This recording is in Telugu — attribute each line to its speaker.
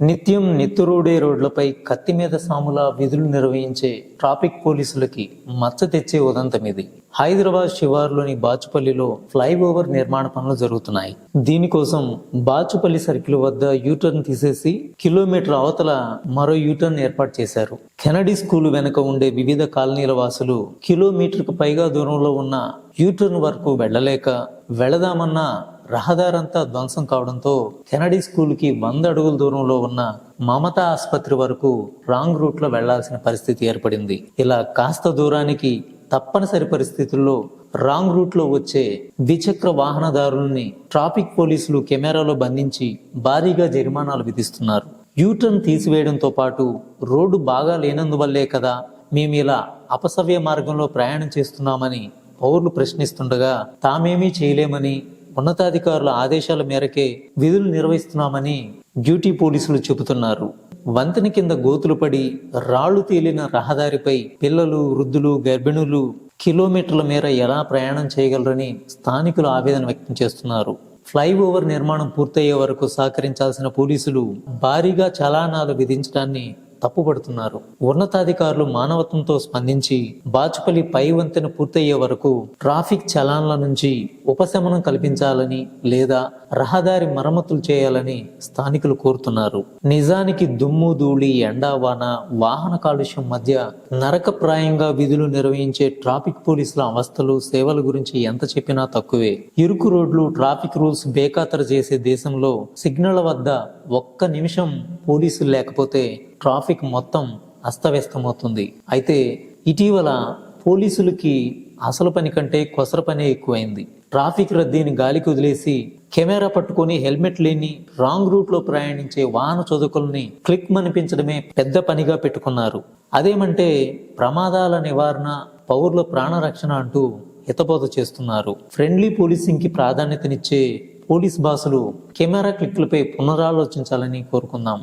Speaker 1: నిత్యం నిత్తురోడే రోడ్లపై కత్తి మీద సాముల విధులు నిర్వహించే ట్రాఫిక్ పోలీసులకి మచ్చ తెచ్చే ఉదంతం ఇది. హైదరాబాద్ శివార్లోని బాచుపల్లిలో ఫ్లైఓవర్ నిర్మాణ పనులు జరుగుతున్నాయి. దీనికోసం బాచుపల్లి సర్కిల్ వద్ద యూటర్న్ తీసేసి కిలోమీటర్ అవతల మరో యూటర్న్ ఏర్పాటు చేశారు. కెనడీ స్కూల్ వెనుక ఉండే వివిధ కాలనీల వాసులు కిలోమీటర్కు పైగా దూరంలో ఉన్న యూటర్న్ వరకు వెళ్ళలేక వెళదామన్నా రహదారంతా ధ్వంసం కావడంతో కెనడీ స్కూల్కి వంద అడుగుల దూరంలో ఉన్న మమతా ఆసుపత్రి వరకు రాంగ్ రూట్లో వెళ్ళాల్సిన పరిస్థితి ఏర్పడింది. ఇలా కాస్త దూరానికి తప్పనిసరి పరిస్థితుల్లో రాంగ్ రూట్లో వచ్చే ద్విచక్ర వాహనదారుల్ని ట్రాఫిక్ పోలీసులు కెమెరాలో బంధించి భారీగా జరిమానాలు విధిస్తున్నారు. యూటర్న్ తీసివేయడంతో పాటు రోడ్డు బాగా లేనందువల్లే కదా మేము ఇలా అపసవ్య మార్గంలో ప్రయాణం చేస్తున్నామని పౌరులు ప్రశ్నిస్తుండగా తామేమీ చేయలేమని ఉన్నతాధికారుల ఆదేశాల మేరకే విధులు నిర్వహిస్తున్నామని డ్యూటీ పోలీసులు చెబుతున్నారు. వంతెన కింద గోతులు పడి రాళ్ళు తేలిన రహదారిపై పిల్లలు వృద్ధులు గర్భిణులు కిలోమీటర్ల మేర ఎలా ప్రయాణం చేయగలరని స్థానికులు ఆవేదన వ్యక్తం చేస్తున్నారు. ఫ్లైఓవర్ నిర్మాణం పూర్తయ్యే వరకు సహకరించాల్సిన పోలీసులు భారీగా చలానాలు విధించడాన్ని తప్పుపడుతున్నారు. ఉన్నతాధికారులు మానవత్వంతో స్పందించి బాచుపల్లి పై వంతెన పూర్తయ్యే వరకు ట్రాఫిక్ చలాన్ల నుంచి ఉపశమనం కల్పించాలని లేదా రహదారి మరమ్మతులు చేయాలని స్థానికులు కోరుతున్నారు. నిజానికి దుమ్ము ధూళి ఎండా వాన వాహన కాలుష్యం మధ్య నరకప్రాయంగా విధులు నిర్వహించే ట్రాఫిక్ పోలీసుల అవస్థలు సేవల గురించి ఎంత చెప్పినా తక్కువే. ఇరుకు రోడ్లు ట్రాఫిక్ రూల్స్ బేఖాతరు చేసే దేశంలో సిగ్నల్ వద్ద ఒక్క నిమిషం పోలీసులు లేకపోతే ట్రాఫిక్ మొత్తం అస్తవ్యస్తమవుతుంది. అయితే ఇటీవల పోలీసులకి అసలు పని కంటే కొసర పనే ఎక్కువైంది. ట్రాఫిక్ రద్దీని గాలికి వదిలేసి కెమెరా పట్టుకొని హెల్మెట్ లేని రాంగ్ రూట్లో ప్రయాణించే వాహన చదువుకుల్ని క్లిక్ మనిపించడమే పెద్ద పనిగా పెట్టుకున్నారు. అదేమంటే ప్రమాదాల నివారణ పౌరుల ప్రాణరక్షణ అంటూ హితబోధ చేస్తున్నారు. ఫ్రెండ్లీ పోలీసింగ్కి ప్రాధాన్యతనిచ్చే పోలీస్ బాసులు కెమెరా క్లిక్లపై పునరాలోచించాలని కోరుకుందాం.